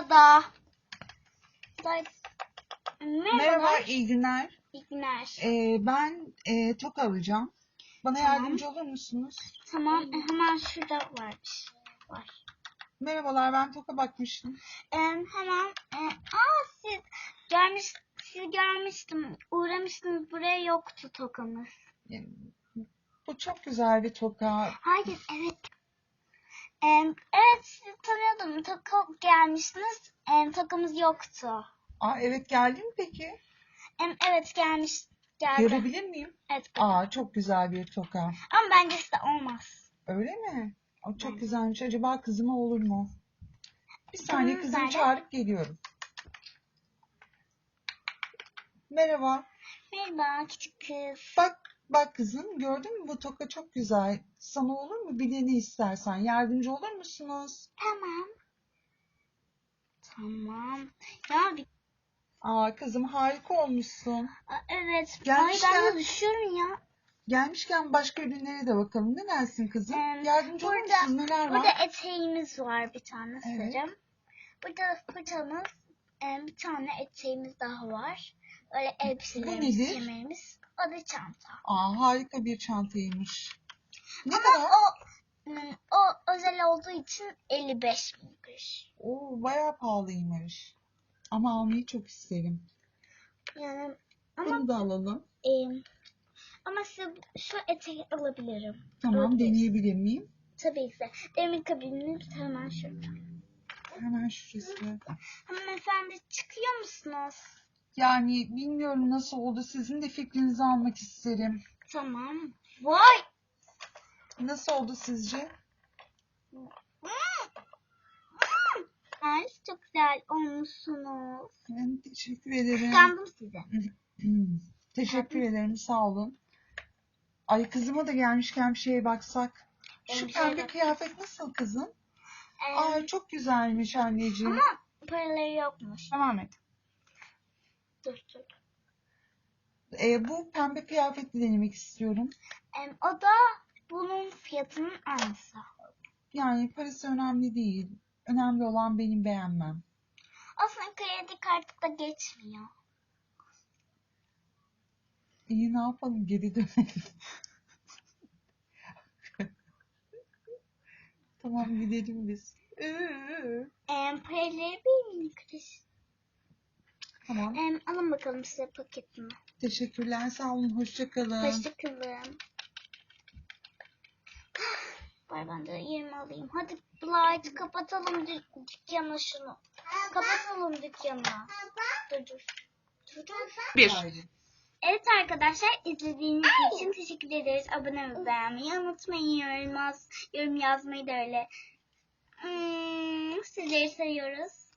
sırada. Day- Merhabalar. Merhaba, iyi günler. İyi günler. Ee, ben e, toka alacağım. Bana Tamam. yardımcı olur musunuz? Tamam e, hemen şurada varmış. Var. Merhabalar, ben toka bakmıştım. E, hemen e, aa siz gelmiş siz gelmiştim. Uğramıştınız buraya yoktu tokamız. Ee, Bu çok güzel bir toka. Hayır evet. Evet sizi tanıyordum. Toka gelmiştiniz. Tokamız yoktu. Aa, evet geldi mi peki? Evet gelmiş. Geldi. Görebilir miyim? Evet. Aa, çok güzel bir toka. Ama bence size olmaz. Öyle mi? Aa, çok Evet. güzelmiş. Acaba kızıma olur mu? Bir saniye kızımı nerede? çağırıp geliyorum. Merhaba. Merhaba küçük kız. Bak, bak kızım gördün mü bu toka çok güzel. Sana olur mu? Bir dene istersen. Yardımcı olur musunuz? Tamam. Tamam. Ya bir... Aa kızım harika olmuşsun. Aa, evet. Ay ben de düşüyorum ya. Gelmişken başka ürünlere de bakalım. Ne dersin kızım? Ee, Yardımcı olur burada- musun? Neler var? Burada eteğimiz var bir tane Evet. sarım. Burada fırçamız, e, bir tane eteğimiz daha var. Öyle nedir? kemerimiz. O da çanta. Aa harika bir çantaymış. Ne Ama kadar? o hmm, o özel olduğu için 55 bin kuruş. Oo bayağı pahalıymış. Ama almayı çok isterim. Yani ama Bunu da alalım. e, ama size şu eteği alabilirim. Tamam Alabiliriz. deneyebilir miyim? Tabii ki de. Demin kabinimiz hemen şurada. Hemen şurası. Hanımefendi çıkıyor musunuz? Yani bilmiyorum nasıl oldu. Sizin de fikrinizi almak isterim. Tamam. Vay! Nasıl oldu sizce? Ay çok güzel olmuşsunuz. Ben teşekkür ederim. Kıskandım. Hmm, Teşekkür ederim. Sağ olun. Ay kızıma da gelmişken bir şeye baksak. Şu Evet, pembe evet. kıyafet nasıl kızım? Ee, Ay çok güzelmiş anneciğim. ama paraları yokmuş. Devam et. Dur dur. Ee, bu pembe kıyafeti denemek istiyorum. Em, o da bunun fiyatının aynısı. Yani parası önemli değil. Önemli olan benim beğenmem. Aslında kredi kartı da geçmiyor. İyi ne yapalım geri dönelim. tamam gidelim biz. Em, paraları bir kuruş. Tamam. Em, alın bakalım size paketimi. Teşekkürler. Sağ olun. Hoşça kalın. Hoşçakalın. Var ben de yerimi alayım. Hadi Blight kapatalım dük- dükkanı şunu. Kapatalım dükkanı. Dur dur. Dur dur. Bir. Evet arkadaşlar izlediğiniz için teşekkür ederiz. Abone ve beğenmeyi unutmayın. Yorum, yaz- yorum yazmayı da öyle. Hmm, sizleri seviyoruz.